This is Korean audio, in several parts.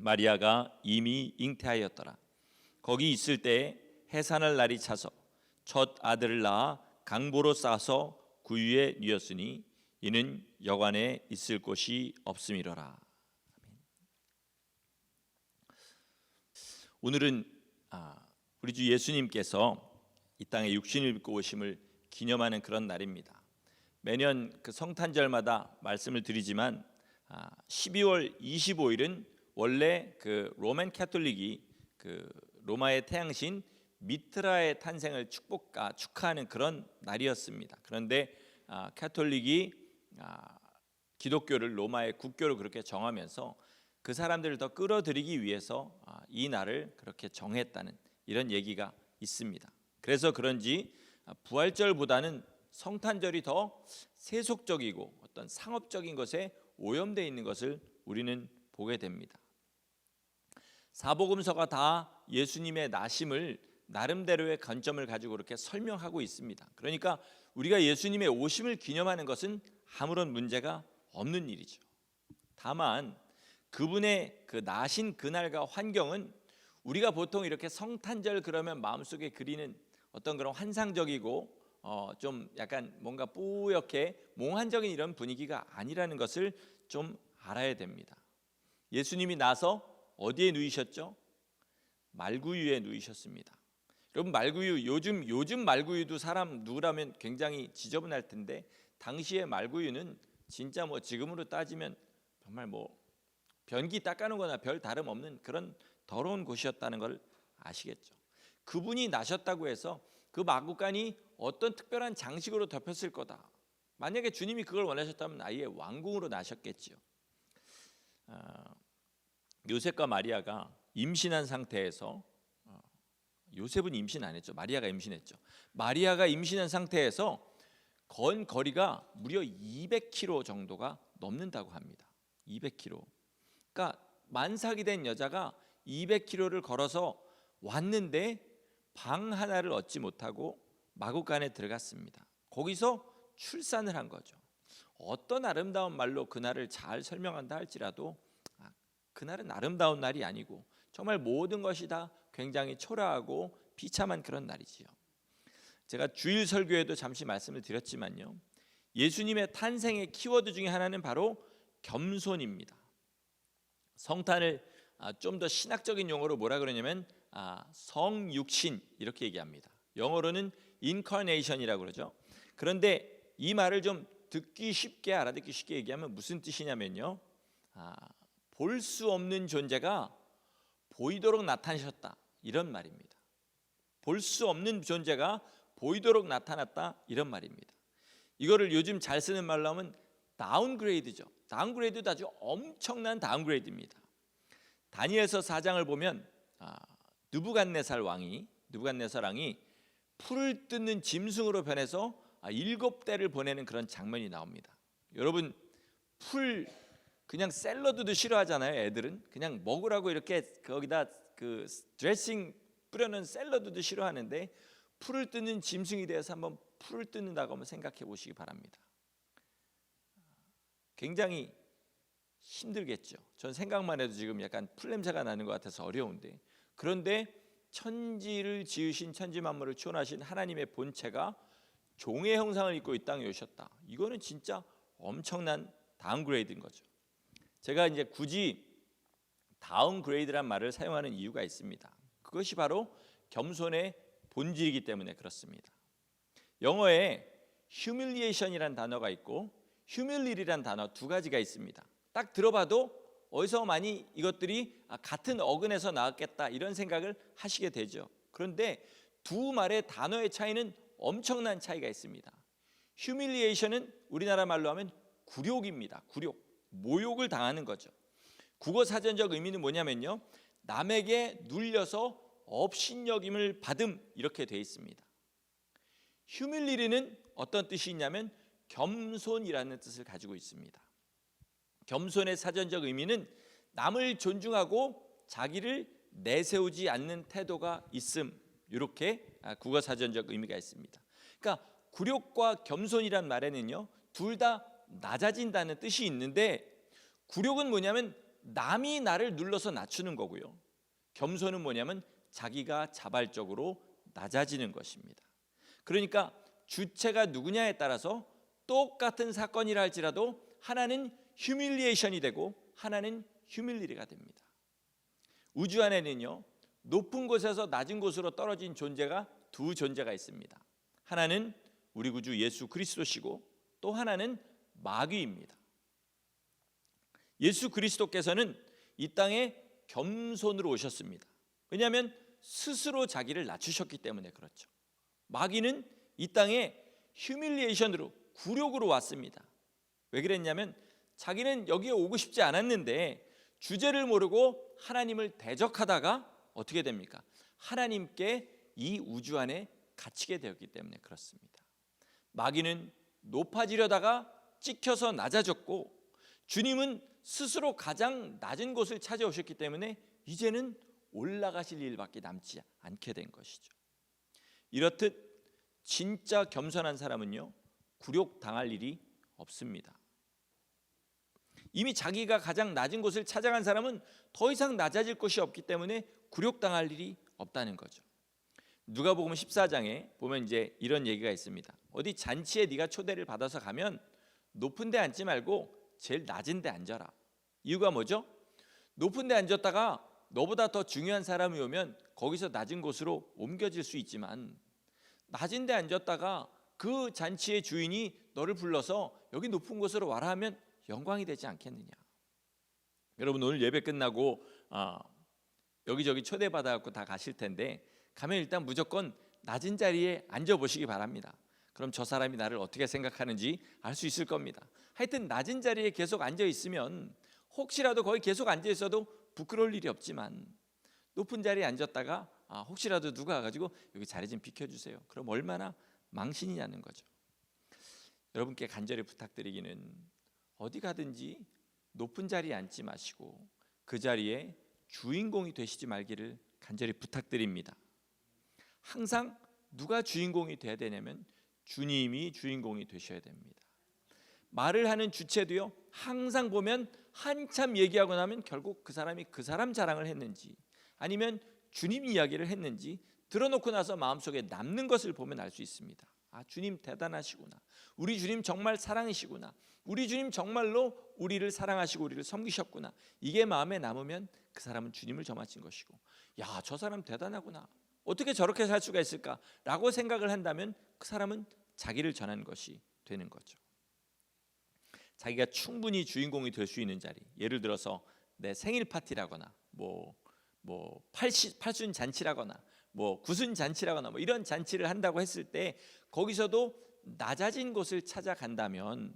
마리아가 이미 잉태하였더라. 거기 있을 때 해산할 날이 차서 첫 아들을 낳아 강보로 싸서 구유에 뉘었으니 이는 여관에 있을 곳이 없음이로라. 오늘은 아, 우리 주 예수님께서 이 땅에 육신을 입고 오심을 기념하는 그런 날입니다. 매년 그 성탄절마다 말씀을 드리지만 아, 12월 25일은 원래 그 로맨 캐톨릭이 그 로마의 태양신 미트라의 탄생을 축복과 축하하는 그런 날이었습니다. 그런데 아, 캐톨릭이 아, 기독교를 로마의 국교로 그렇게 정하면서 그 사람들을 더 끌어들이기 위해서 아, 이 날을 그렇게 정했다는 이런 얘기가 있습니다. 그래서 그런지 아, 부활절보다는 성탄절이 더 세속적이고 어떤 상업적인 것에 오염되어 있는 것을 우리는 보게 됩니다. 사복음서가 다 예수님의 나심을 나름대로의 관점을 가지고 이렇게 설명하고 있습니다. 그러니까 우리가 예수님의 오심을 기념하는 것은 아무런 문제가 없는 일이죠. 다만 그분의 그 나신 그날과 환경은 우리가 보통 이렇게 성탄절 그러면 마음속에 그리는 어떤 그런 환상적이고 어 좀 약간 뭔가 뿌옇게 몽환적인 이런 분위기가 아니라는 것을 좀 알아야 됩니다. 예수님이 나서 어디에 누이셨죠? 말구유에 누이셨습니다. 여러분 말구유 요즘 요즘 말구유도 사람 누구라면 굉장히 지저분할 텐데 당시의 말구유는 진짜 뭐 지금으로 따지면 정말 뭐 변기 닦아놓은 거나 별 다름 없는 그런 더러운 곳이었다는 걸 아시겠죠. 그분이 나셨다고 해서 그 마구간이 어떤 특별한 장식으로 덮였을 거다. 만약에 주님이 그걸 원하셨다면 아예 왕궁으로 나셨겠지요. 아, 요셉과 마리아가 임신한 상태에서 어, 요셉은 임신 안 했죠. 마리아가 임신했죠. 마리아가 임신한 상태에서 건 거리가 무려 200km 정도가 넘는다고 합니다. 200km. 그러니까 만삭이 된 여자가 200km를 걸어서 왔는데 방 하나를 얻지 못하고 마구간에 들어갔습니다. 거기서 출산을 한 거죠. 어떤 아름다운 말로 그날을 잘 설명한다 할지라도 아, 그날은 아름다운 날이 아니고 정말 모든 것이 다 굉장히 초라하고 비참한 그런 날이지요. 제가 주일 설교에도 잠시 말씀을 드렸지만요. 예수님의 탄생의 키워드 중에 하나는 바로 겸손입니다. 성탄을 아, 좀더 신학적인 용어로 뭐라 그러냐면 아, 성육신 이렇게 얘기합니다. 영어로는 incarnation이라고 그러죠. 그런데 이 말을 좀 듣기 쉽게 알아듣기 쉽게 얘기하면 무슨 뜻이냐면요. 아, 볼수 없는 존재가 보이도록 나타나셨다 이런 말입니다. 볼 수 없는 존재가 보이도록 나타났다 이런 말입니다. 이거를 요즘 잘 쓰는 말로 하면 다운그레이드죠. 다운그레이드도 아주 엄청난 다운그레이드입니다. 다니엘서 4장을 보면 아, 느부갓네살 왕이 느부갓네살 왕이 풀을 뜯는 짐승으로 변해서 아, 일곱 대를 보내는 그런 장면이 나옵니다. 여러분 풀 그냥 샐러드도 싫어하잖아요. 애들은 그냥 먹으라고 이렇게 거기다 그 드레싱 뿌려놓은 샐러드도 싫어하는데 풀을 뜯는 짐승이 되어서 한번 풀을 뜯는다고 한번 생각해 보시기 바랍니다. 굉장히 힘들겠죠. 전 생각만 해도 지금 약간 풀 냄새가 나는 것 같아서 어려운데 그런데 천지를 지으신 천지 만물을 추원하신 하나님의 본체가 종의 형상을 입고 이 땅에 오셨다. 이거는 진짜 엄청난 다운그레이드인 거죠. 제가 이제 굳이 다운그레이드란 말을 사용하는 이유가 있습니다. 그것이 바로 겸손의 본질이기 때문에 그렇습니다. 영어에 humiliation이란 단어가 있고 humility란 단어 두 가지가 있습니다. 딱 들어봐도 어디서 많이 이것들이 아, 같은 어근에서 나왔겠다 이런 생각을 하시게 되죠. 그런데 두 말의 단어의 차이는 엄청난 차이가 있습니다. humiliation은 우리나라 말로 하면 굴욕입니다. 굴욕, 모욕을 당하는 거죠. 국어 사전적 의미는 뭐냐면요. 남에게 눌려서 업신여김을 받음 이렇게 돼 있습니다. 휴밀리리는 어떤 뜻이 있냐면 겸손이라는 뜻을 가지고 있습니다. 겸손의 사전적 의미는 남을 존중하고 자기를 내세우지 않는 태도가 있음 이렇게 아, 국어 사전적 의미가 있습니다. 그러니까 굴욕과 겸손이란 말에는요 둘 다 낮아진다는 뜻이 있는데 굴욕은 뭐냐면 남이 나를 눌러서 낮추는 거고요. 겸손은 뭐냐면 자기가 자발적으로 낮아지는 것입니다. 그러니까 주체가 누구냐에 따라서 똑같은 사건이라 할지라도 하나는 휴밀리에이션이 되고 하나는 휴밀리리가 됩니다. 우주 안에는요 높은 곳에서 낮은 곳으로 떨어진 존재가 두 존재가 있습니다. 하나는 우리 구주 예수 그리스도시고 또 하나는 마귀입니다. 예수 그리스도께서는 이 땅에 겸손으로 오셨습니다. 왜냐하면 스스로 자기를 낮추셨기 때문에 그렇죠. 마귀는 이 땅에 휴밀리에이션으로 굴욕으로 왔습니다. 왜 그랬냐면 자기는 여기에 오고 싶지 않았는데 주제를 모르고 하나님을 대적하다가 어떻게 됩니까? 하나님께 이 우주 안에 갇히게 되었기 때문에 그렇습니다. 마귀는 높아지려다가 찍혀서 낮아졌고 주님은 스스로 가장 낮은 곳을 찾아오셨기 때문에 이제는 올라가실 일밖에 남지 않게 된 것이죠. 이렇듯 진짜 겸손한 사람은요 굴욕 당할 일이 없습니다. 이미 자기가 가장 낮은 곳을 찾아간 사람은 더 이상 낮아질 곳이 없기 때문에 굴욕 당할 일이 없다는 거죠. 누가복음 14장에 보면 이제 이런 얘기가 있습니다. 어디 잔치에 네가 초대를 받아서 가면 높은 데 앉지 말고 제일 낮은 데 앉아라. 이유가 뭐죠? 높은 데 앉았다가 너보다 더 중요한 사람이 오면 거기서 낮은 곳으로 옮겨질 수 있지만 낮은 데 앉았다가 그 잔치의 주인이 너를 불러서 여기 높은 곳으로 와라 하면 영광이 되지 않겠느냐. 여러분 오늘 예배 끝나고 아, 여기저기 초대받아 갖고 다 가실 텐데 가면 일단 무조건 낮은 자리에 앉아 보시기 바랍니다. 그럼 저 사람이 나를 어떻게 생각하는지 알 수 있을 겁니다. 하여튼 낮은 자리에 계속 앉아 있으면 혹시라도 거기 계속 앉아 있어도 부끄러울 일이 없지만 높은 자리에 앉았다가 아, 혹시라도 누가 와가지고 여기 자리 좀 비켜주세요. 그럼 얼마나 망신이냐는 거죠. 여러분께 간절히 부탁드리기는 어디 가든지 높은 자리에 앉지 마시고 그 자리에 주인공이 되시지 말기를 간절히 부탁드립니다. 항상 누가 주인공이 돼야 되냐면 주님이 주인공이 되셔야 됩니다. 말을 하는 주체도요. 항상 보면 한참 얘기하고 나면 결국 그 사람이 그 사람 자랑을 했는지 아니면 주님 이야기를 했는지 들어놓고 나서 마음속에 남는 것을 보면 알 수 있습니다. 아, 주님 대단하시구나. 우리 주님 정말 사랑이시구나. 우리 주님 정말로 우리를 사랑하시고 우리를 섬기셨구나. 이게 마음에 남으면 그 사람은 주님을 점하신 것이고, 야, 저 사람 대단하구나. 어떻게 저렇게 살 수가 있을까라고 생각을 한다면 그 사람은 자기를 전한 것이 되는 거죠. 자기가 충분히 주인공이 될 수 있는 자리. 예를 들어서 내 생일 파티라거나 뭐뭐 팔순 잔치라거나 뭐 구순 잔치라거나 뭐 이런 잔치를 한다고 했을 때 거기서도 낮아진 곳을 찾아간다면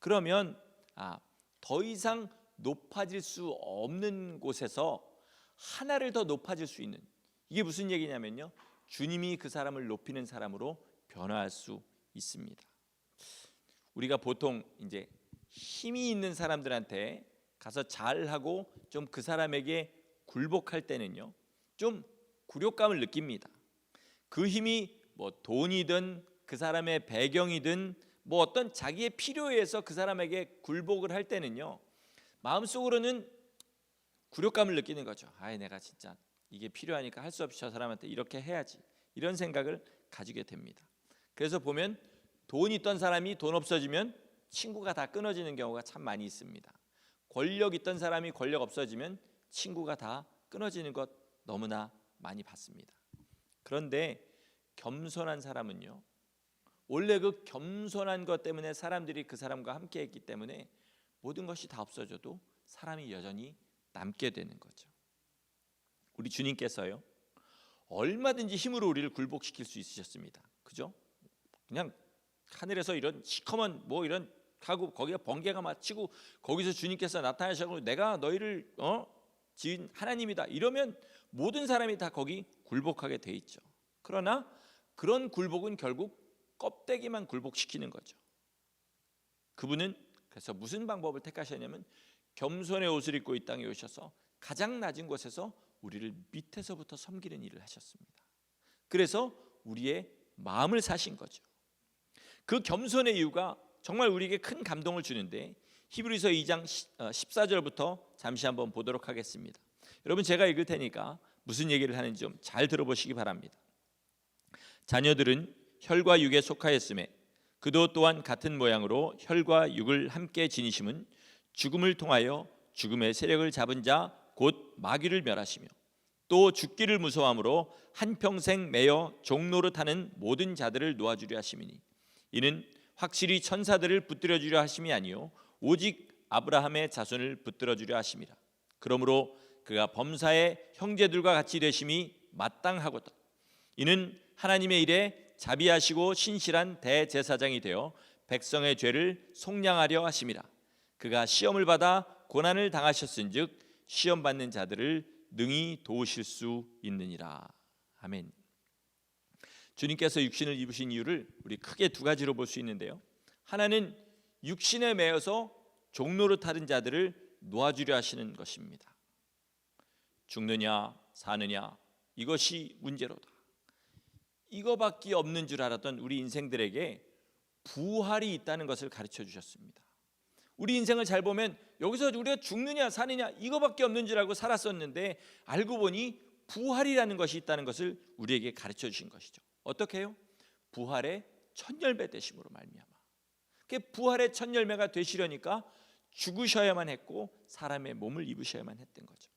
그러면 아, 더 이상 높아질 수 없는 곳에서 하나를 더 높아질 수 있는 이게 무슨 얘기냐면요. 주님이 그 사람을 높이는 사람으로 변화할 수 있습니다. 우리가 보통 이제 힘이 있는 사람들한테 가서 잘하고 좀 그 사람에게 굴복할 때는요. 좀 굴욕감을 느낍니다. 그 힘이 뭐 돈이든 그 사람의 배경이든 뭐 어떤 자기의 필요에 의해서 그 사람에게 굴복을 할 때는요. 마음속으로는 굴욕감을 느끼는 거죠. 아이 내가 진짜 이게 필요하니까 할 수 없이 저 사람한테 이렇게 해야지. 이런 생각을 가지게 됩니다. 그래서 보면 돈 있던 사람이 돈 없어지면 친구가 다 끊어지는 경우가 참 많이 있습니다. 권력 있던 사람이 권력 없어지면 친구가 다 끊어지는 것 너무나 많이 봤습니다. 그런데 겸손한 사람은요. 원래 그 겸손한 것 때문에 사람들이 그 사람과 함께 했기 때문에 모든 것이 다 없어져도 사람이 여전히 남게 되는 거죠. 우리 주님께서요. 얼마든지 힘으로 우리를 굴복시킬 수 있으셨습니다. 그죠? 그냥 하늘에서 이런 시커먼 뭐 이런 하고 거기에 번개가 맞히고 거기서 주님께서 나타나셔서 내가 너희를 어 지은 하나님이다. 이러면 모든 사람이 다 거기 굴복하게 돼 있죠. 그러나 그런 굴복은 결국 껍데기만 굴복시키는 거죠. 그분은 그래서 무슨 방법을 택하셨냐면 겸손의 옷을 입고 이 땅에 오셔서 가장 낮은 곳에서 우리를 밑에서부터 섬기는 일을 하셨습니다. 그래서 우리의 마음을 사신 거죠. 그 겸손의 이유가 정말 우리에게 큰 감동을 주는데 히브리서 2장 14절부터 어, 잠시 한번 보도록 하겠습니다. 여러분 제가 읽을 테니까 무슨 얘기를 하는지 좀 잘 들어보시기 바랍니다. 자녀들은 혈과 육에 속하였음에 그도 또한 같은 모양으로 혈과 육을 함께 지니심은 죽음을 통하여 죽음의 세력을 잡은 자 곧 마귀를 멸하시며 또 죽기를 무서함으로 한 평생 매여 종로를 타는 모든 자들을 놓아주려 하심이니 이는 확실히 천사들을 붙들어 주려 하심이 아니요 오직 아브라함의 자손을 붙들어 주려 하심이라 그러므로 그가 범사의 형제들과 같이 되심이 마땅하거든. 이는 하나님의 일에 자비하시고 신실한 대제사장이 되어 백성의 죄를 속량하려 하심이라 그가 시험을 받아 고난을 당하셨은즉 시험 받는 자들을 능히 도우실 수 있느니라. 아멘. 주님께서 육신을 입으신 이유를 우리 크게 두 가지로 볼 수 있는데요. 하나는 육신에 매여서 종로를 타는 자들을 놓아주려 하시는 것입니다. 죽느냐 사느냐 이것이 문제로다. 이거밖에 없는 줄 알았던 우리 인생들에게 부활이 있다는 것을 가르쳐 주셨습니다. 우리 인생을 잘 보면 여기서 우리가 죽느냐 사느냐 이거밖에 없는 줄 알고 살았었는데 알고 보니 부활이라는 것이 있다는 것을 우리에게 가르쳐 주신 것이죠. 어떻게 해요? 부활의 첫 열매 되심으로 말미암아. 그 부활의 첫 열매가 되시려니까 죽으셔야만 했고 사람의 몸을 입으셔야만 했던 거죠.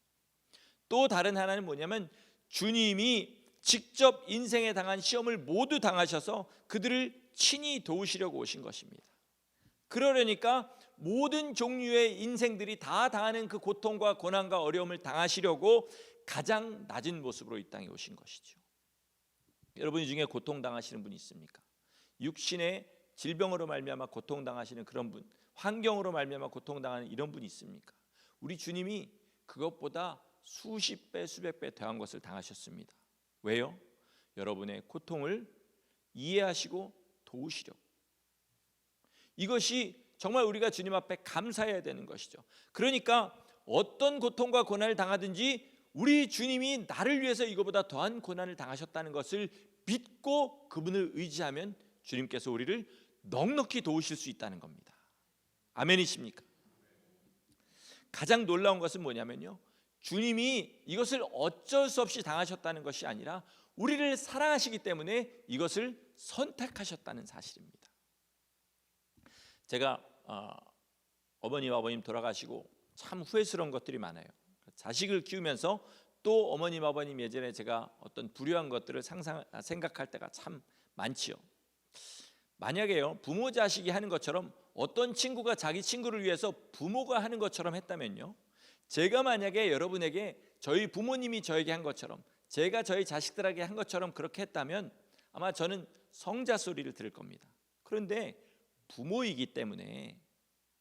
또 다른 하나는 뭐냐면 주님이 직접 인생에 당한 시험을 모두 당하셔서 그들을 친히 도우시려고 오신 것입니다. 그러려니까 모든 종류의 인생들이 다 당하는 그 고통과 고난과 어려움을 당하시려고 가장 낮은 모습으로 이 땅에 오신 것이죠. 여러분 중에 고통 당하시는 분이 있습니까? 육신의 질병으로 말미암아 고통 당하시는 그런 분, 환경으로 말미암아 고통 당하는 이런 분이 있습니까? 우리 주님이 그것보다 수십 배, 수백 배 더한 것을 당하셨습니다. 왜요? 여러분의 고통을 이해하시고 도우시려고. 이것이 정말 우리가 주님 앞에 감사해야 되는 것이죠. 그러니까 어떤 고통과 고난을 당하든지 우리 주님이 나를 위해서 이거보다 더한 고난을 당하셨다는 것을 믿고 그분을 의지하면 주님께서 우리를 넉넉히 도우실 수 있다는 겁니다. 아멘이십니까? 가장 놀라운 것은 뭐냐면요. 주님이 이것을 어쩔 수 없이 당하셨다는 것이 아니라 우리를 사랑하시기 때문에 이것을 선택하셨다는 사실입니다. 제가 어, 어머님 아버님 돌아가시고 참 후회스러운 것들이 많아요. 자식을 키우면서 또 어머님 아버님 예전에 제가 어떤 불효한 것들을 상상 생각할 때가 참 많지요. 만약에요 부모 자식이 하는 것처럼 어떤 친구가 자기 친구를 위해서 부모가 하는 것처럼 했다면요. 제가 만약에 여러분에게 저희 부모님이 저에게 한 것처럼 제가 저희 자식들에게 한 것처럼 그렇게 했다면 아마 저는 성자 소리를 들을 겁니다. 그런데 부모이기 때문에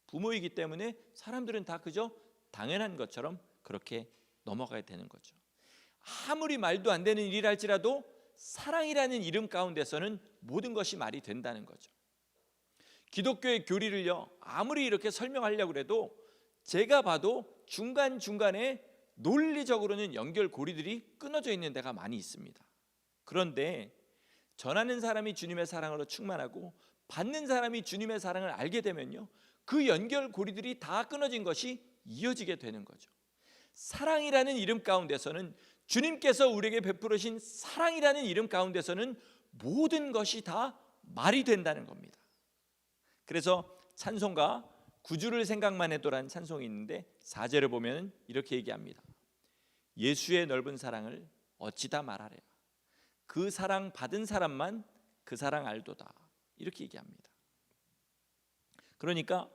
부모이기 때문에 사람들은 다 그저 당연한 것처럼 그렇게 넘어가야 되는 거죠. 아무리 말도 안 되는 일이랄지라도 사랑이라는 이름 가운데서는 모든 것이 말이 된다는 거죠. 기독교의 교리를요 아무리 이렇게 설명하려고 해도 제가 봐도 중간 중간에 논리적으로는 연결 고리들이 끊어져 있는 데가 많이 있습니다. 그런데 전하는 사람이 주님의 사랑으로 충만하고 받는 사람이 주님의 사랑을 알게 되면요 그 연결 고리들이 다 끊어진 것이 이어지게 되는 거죠. 사랑이라는 이름 가운데서는 주님께서 우리에게 베풀으신 사랑이라는 이름 가운데서는 모든 것이 다 말이 된다는 겁니다. 그래서 찬송가 구주를 생각만 해도라는 찬송이 있는데 사절을 보면 이렇게 얘기합니다. 예수의 넓은 사랑을 어찌 다 말하랴. 그 사랑 받은 사람만 그 사랑 알도다. 이렇게 얘기합니다. 그러니까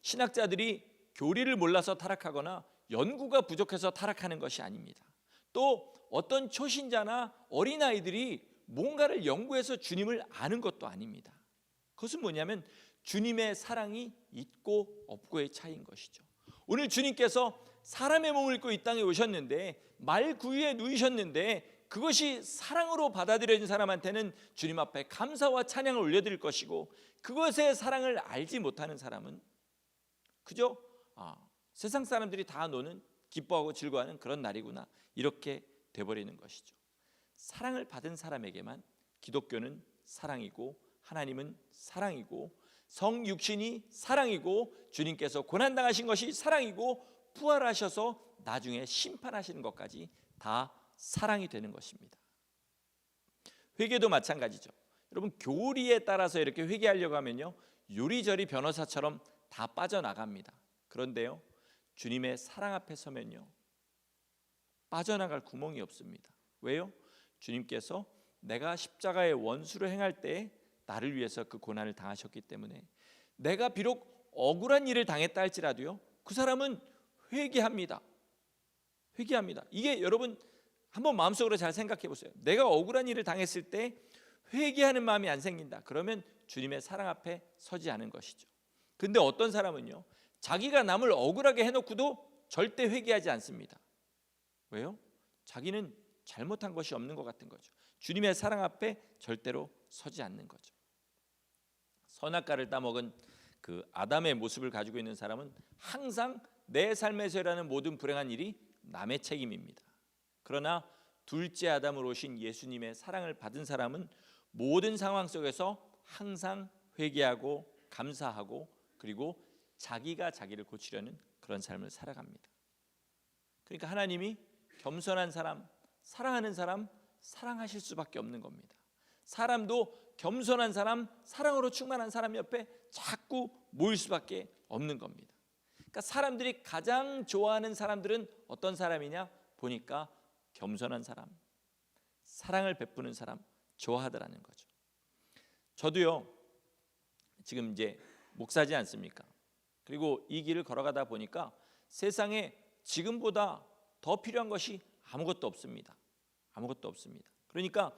신학자들이 교리를 몰라서 타락하거나 연구가 부족해서 타락하는 것이 아닙니다. 또 어떤 초신자나 어린아이들이 뭔가를 연구해서 주님을 아는 것도 아닙니다. 그것은 뭐냐면 주님의 사랑이 있고 없고의 차이인 것이죠. 오늘 주님께서 사람의 몸을 입고 이 땅에 오셨는데 말 구유에 누이셨는데 그것이 사랑으로 받아들여진 사람한테는 주님 앞에 감사와 찬양을 올려드릴 것이고 그것의 사랑을 알지 못하는 사람은 그저 아, 세상 사람들이 다 노는 기뻐하고 즐거워하는 그런 날이구나 이렇게 돼버리는 것이죠. 사랑을 받은 사람에게만 기독교는 사랑이고 하나님은 사랑이고 성육신이 사랑이고 주님께서 고난 당하신 것이 사랑이고 부활하셔서 나중에 심판하시는 것까지 다 사랑이 되는 것입니다. 회개도 마찬가지죠. 여러분 교리에 따라서 이렇게 회개하려고 하면요 요리저리 변호사처럼 다 빠져나갑니다. 그런데요 주님의 사랑 앞에 서면요 빠져나갈 구멍이 없습니다. 왜요? 주님께서 내가 십자가의 원수로 행할 때 나를 위해서 그 고난을 당하셨기 때문에 내가 비록 억울한 일을 당했다 할지라도요 그 사람은 회개합니다. 회개합니다. 이게 여러분 한번 마음속으로 잘 생각해 보세요. 내가 억울한 일을 당했을 때 회개하는 마음이 안 생긴다. 그러면 주님의 사랑 앞에 서지 않은 것이죠. 근데 어떤 사람은요. 자기가 남을 억울하게 해놓고도 절대 회개하지 않습니다. 왜요? 자기는 잘못한 것이 없는 것 같은 거죠. 주님의 사랑 앞에 절대로 서지 않는 거죠. 선악과를 따먹은 그 아담의 모습을 가지고 있는 사람은 항상 내 삶에서 일하는 모든 불행한 일이 남의 책임입니다. 그러나 둘째 아담으로 오신 예수님의 사랑을 받은 사람은 모든 상황 속에서 항상 회개하고 감사하고 그리고 자기가 자기를 고치려는 그런 삶을 살아갑니다. 그러니까 하나님이 겸손한 사람, 사랑하는 사람 사랑하실 수밖에 없는 겁니다. 사람도 겸손한 사람, 사랑으로 충만한 사람 옆에 자꾸 모일 수밖에 없는 겁니다. 그러니까 사람들이 가장 좋아하는 사람들은 어떤 사람이냐 보니까 겸손한 사람, 사랑을 베푸는 사람 좋아하더라는 거죠. 저도요 지금 이제 목사지 않습니까? 그리고 이 길을 걸어가다 보니까 세상에 지금보다 더 필요한 것이 아무것도 없습니다. 아무것도 없습니다. 그러니까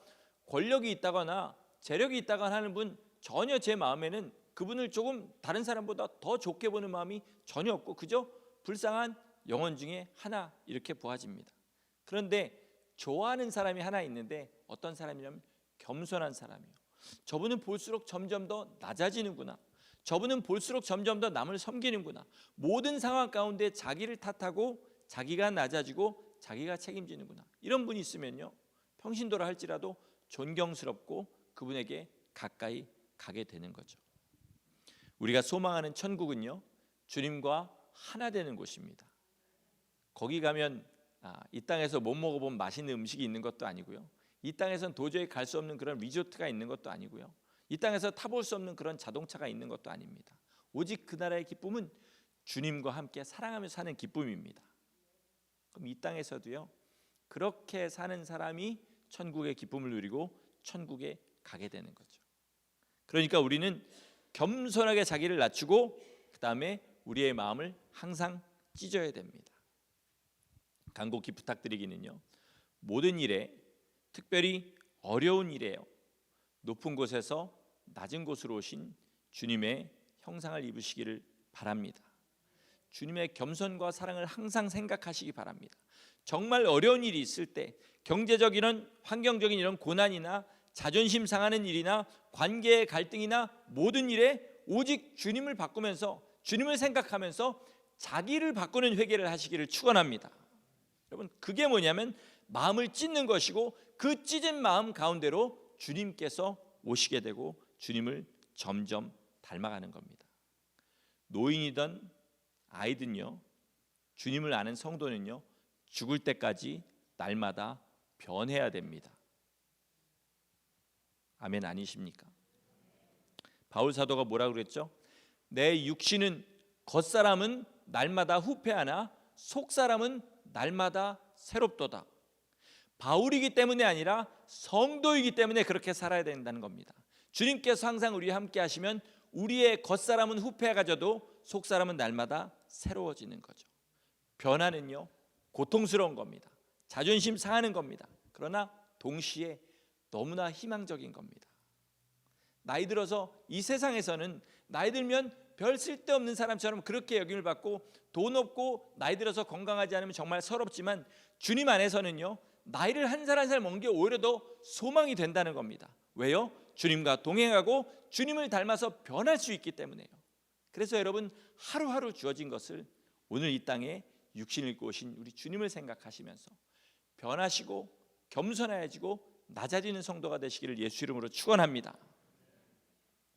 권력이 있다거나 재력이 있다거나 하는 분 전혀 제 마음에는 그분을 조금 다른 사람보다 더 좋게 보는 마음이 전혀 없고 그저 불쌍한 영혼 중에 하나 이렇게 보아집니다. 그런데 좋아하는 사람이 하나 있는데 어떤 사람이냐면 겸손한 사람이요. 저분은 볼수록 점점 더 낮아지는구나. 저분은 볼수록 점점 더 남을 섬기는구나. 모든 상황 가운데 자기를 탓하고 자기가 낮아지고 자기가 책임지는구나. 이런 분이 있으면요. 평신도라 할지라도 존경스럽고 그분에게 가까이 가게 되는 거죠. 우리가 소망하는 천국은요. 주님과 하나 되는 곳입니다. 거기 가면 아, 이 땅에서 못 먹어본 맛있는 음식이 있는 것도 아니고요. 이 땅에선 도저히 갈 수 없는 그런 리조트가 있는 것도 아니고요. 이 땅에서 타볼 수 없는 그런 자동차가 있는 것도 아닙니다. 오직 그 나라의 기쁨은 주님과 함께 사랑하며 사는 기쁨입니다. 그럼 이 땅에서도요. 그렇게 사는 사람이 천국의 기쁨을 누리고 천국에 가게 되는 거죠. 그러니까 우리는 겸손하게 자기를 낮추고 그다음에 우리의 마음을 항상 찢어야 됩니다. 간곡히 부탁드리기는요. 모든 일에 특별히 어려운 일에요. 높은 곳에서 낮은 곳으로 오신 주님의 형상을 입으시기를 바랍니다. 주님의 겸손과 사랑을 항상 생각하시기 바랍니다. 정말 어려운 일이 있을 때 경제적 이런 환경적인 이런 고난이나 자존심 상하는 일이나 관계의 갈등이나 모든 일에 오직 주님을 바꾸면서 주님을 생각하면서 자기를 바꾸는 회개를 하시기를 축원합니다. 여러분 그게 뭐냐면 마음을 찢는 것이고 그 찢은 마음 가운데로 주님께서 오시게 되고 주님을 점점 닮아가는 겁니다. 노인이든 아이든요. 주님을 아는 성도는요. 죽을 때까지 날마다 변해야 됩니다. 아멘 아니십니까? 바울 사도가 뭐라 그랬죠? 내 육신은 겉사람은 날마다 후패하나 속사람은 날마다 새롭도다. 바울이기 때문에 아니라 성도이기 때문에 그렇게 살아야 된다는 겁니다. 주님께서 항상 우리와 함께 하시면 우리의 겉사람은 후패가 져도 속사람은 날마다 새로워지는 거죠. 변화는요 고통스러운 겁니다. 자존심 상하는 겁니다. 그러나 동시에 너무나 희망적인 겁니다. 나이 들어서 이 세상에서는 나이 들면 별 쓸데없는 사람처럼 그렇게 여김을 받고 돈 없고 나이 들어서 건강하지 않으면 정말 서럽지만 주님 안에서는요 나이를 한 살 한살 먹는 게 오히려 더 소망이 된다는 겁니다. 왜요? 주님과 동행하고 주님을 닮아서 변할 수 있기 때문에요. 그래서 여러분 하루하루 주어진 것을 오늘 이 땅에 육신을 입고 오신 우리 주님을 생각하시면서 변하시고 겸손해지고 낮아지는 성도가 되시기를 예수 이름으로 축원합니다.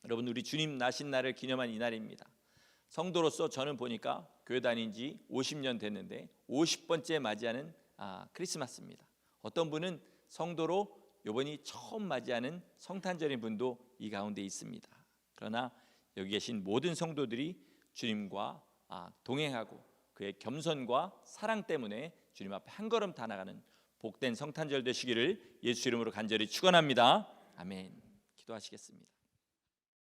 여러분 우리 주님 나신 날을 기념한 이 날입니다. 성도로서 저는 보니까 교회 다닌 지 50년 됐는데 50번째 맞이하는 아, 크리스마스입니다. 어떤 분은 성도로 요번이 처음 맞이하는 성탄절인 분도 이 가운데 있습니다. 그러나 여기 계신 모든 성도들이 주님과 아, 동행하고 그의 겸손과 사랑 때문에 주님 앞에 한 걸음 다 나가는 복된 성탄절 되시기를 예수 이름으로 간절히 축원합니다. 아멘. 기도하시겠습니다.